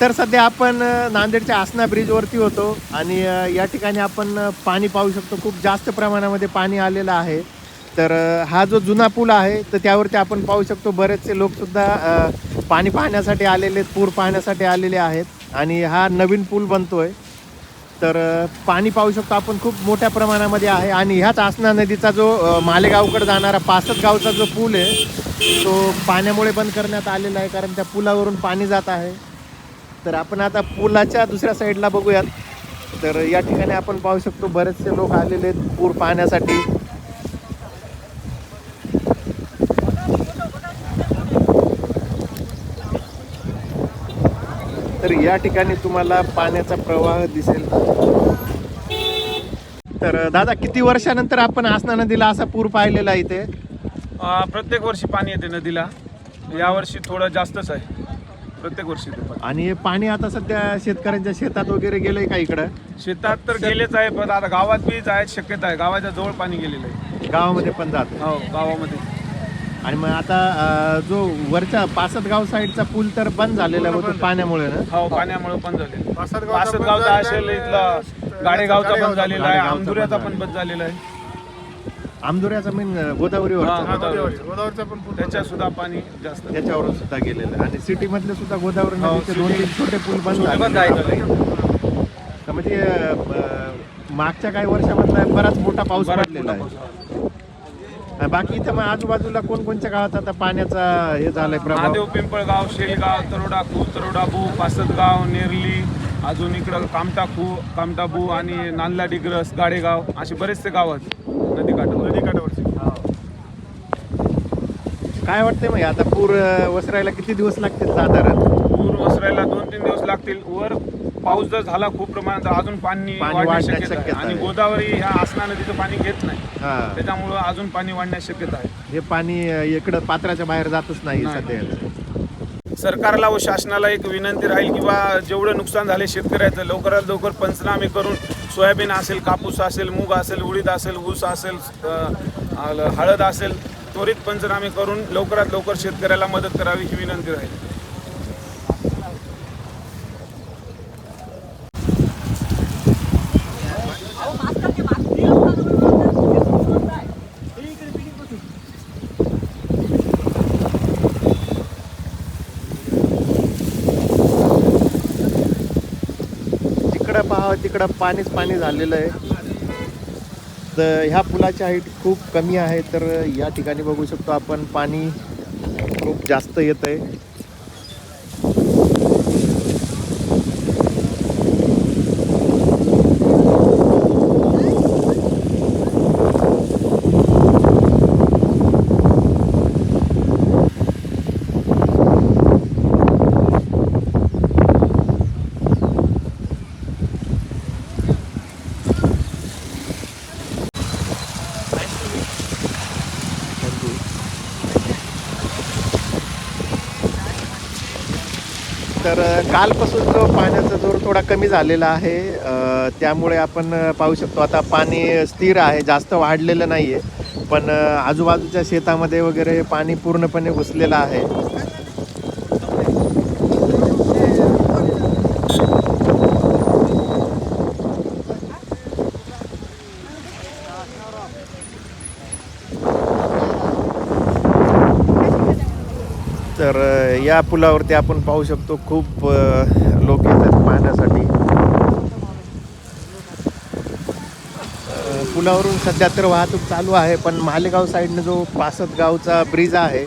तर सध्या आपण नांदेडच्या आसना ब्रिजवरती होतो आणि या ठिकाणी आपण पाणी पाहू शकतो. खूप जास्त प्रमाणामध्ये पाणी आलेलं आहे. तर हा जो जुना पूल आहे तर त्यावरती आपण पाहू शकतो बरेचसे लोकसुद्धा पाणी पाहण्यासाठी आलेले पूर पाहण्यासाठी आलेले आहेत आणि हा नवीन पूल बनतो आहे तर पाणी पाहू शकतो आपण खूप मोठ्या प्रमाणामध्ये आहे आणि ह्याच आसना नदीचा जो मालेगावकडे जाणारा पासद गावचा जो पूल आहे तो पाण्यामुळे बंद करण्यात आलेला आहे कारण त्या पुलावरून पाणी जात आहे. तर आपण आता पुलाच्या दुसऱ्या साईडला बघूयात. तर या ठिकाणी आपण पाहू शकतो बरेचसे लोक आलेले आहेत पूर पाहण्यासाठी. तर या ठिकाणी तुम्हाला पाण्याचा प्रवाह दिसेल. तर दादा किती वर्षानंतर आपण आसना नदीला असा पूर पाहिलेला इथे? प्रत्येक वर्षी पाणी येते नदीला. यावर्षी थोडं जास्तच आहे. प्रत्येक वर्षी. आणि हे पाणी आता सध्या शेतकऱ्यांच्या शेतात वगैरे गेलंय का इकडं? शेतात तर गेलेच आहे पण आता गावात बी जायची शक्यता आहे. गावाच्या जवळ पाणी गेलेलं आहे. गावामध्ये पण जात हो गावामध्ये. आणि मग आता अं, जो वरच्या पासद गाव साईडचा पूल तर बंद झालेला होतो पाण्यामुळे ना? हो पाण्यामुळे पण झाले पासदगावचा असेल इथला गाडेगावचा पण झालेला आहे. गाडेगावचा आंदुऱ्याचा पण पण बंद झालेला आहे. आमदुऱ्याचा मेन गोदावरीवर गोदावरी. त्याच्यात सुद्धा पाणी जास्त. त्याच्यावरून सुद्धा गेलेलं आणि सिटी मधले सुद्धा गोदावरी हो, नदीचे दोन तीन छोटे पूल बंद आहे. तर म्हणजे अं, मागच्या काही वर्षामधला बराच मोठा पाऊस पडलेला आहे. आहे. आणि बाकी इथं मग आजूबाजूला कोणकोणत्या गावात आता पाण्याचा हे झालंय प्रभाव? महादेव पिंपळगाव शेलगाव तरोडा खू तरोडाबू पासदगाव नेरली अजून इकडं कामटाखू कामटाबू आणि नांदला डिग्रस गाडेगाव असे बरेचसे गाव आहेत नदीकाठावर. नदीकाठावरचे. काय वाटतंय मग आता पूर अं, वसरायला किती दिवस लागतील साधारण? पूर वसरायला दोन तीन दिवस लागतील. वर पाऊस जर झाला खूप प्रमाणात तर अजून पाणी पाणी वाढण्याची वाढण्याची शक्यता आहे. शक्यता आणि आहे. गोदावरी ह्या आसना नदीचं पाणी घेत नाही. हा. त्याच्यामुळं अजून पाणी वाढण्याची शक्यता आहे. हे पाणी अं, इकडं पात्राच्या बाहेर जातच नाही नाही. सध्या. सरकारला व शासनाला एक विनंती राहील किंवा जेवढं नुकसान झाले शेतकऱ्याचं लवकरात लवकर पंचनामे करून सोयाबीन असेल कापूस असेल मूग असेल उडीद असेल ऊस असेल हळद असेल त्वरित पंचनामे करून लवकरात लवकर शेतकऱ्याला मदत करावी ही विनंती राहील. पहा तिकडं पाणीच पाणी झालेलं आहे. तर ह्या पुलाची हाईट खूप कमी आहे तर या ठिकाणी बघू शकतो आपण पाणी खूप जास्त येत आहे तर कालपासून जो पाण्याचा जोर थोडा कमी झालेला आहे त्यामुळे आपण पाहू शकतो आता पाणी स्थिर आहे जास्त वाढलेलं नाही आहे पण आजूबाजूच्या शेतामध्ये वगैरे पाणी पूर्णपणे घुसलेलं आहे. या पुलावरती आपण पाहू शकतो खूप लोक येतात पाहण्यासाठी. पुलावरून सध्या तर वाहतूक चालू आहे पण मालेगाव साईडनं जो पासद गावचा ब्रिज आहे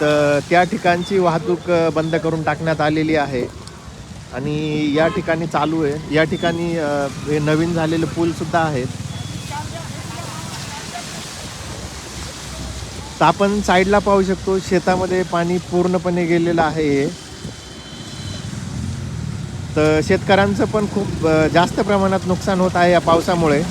तर त्या ठिकाणची वाहतूक बंद करून टाकण्यात आलेली आहे. आणि या ठिकाणी चालू आहे. या ठिकाणी हे नवीन झालेले पूलसुद्धा आहेत तर आपण साईडला पाहू शकतो शेतामध्ये पाणी पूर्णपणे गेलेलं आहे हे. तर शेतकऱ्यांचं पण खूप जास्त प्रमाणात नुकसान होत आहे या पावसामुळे.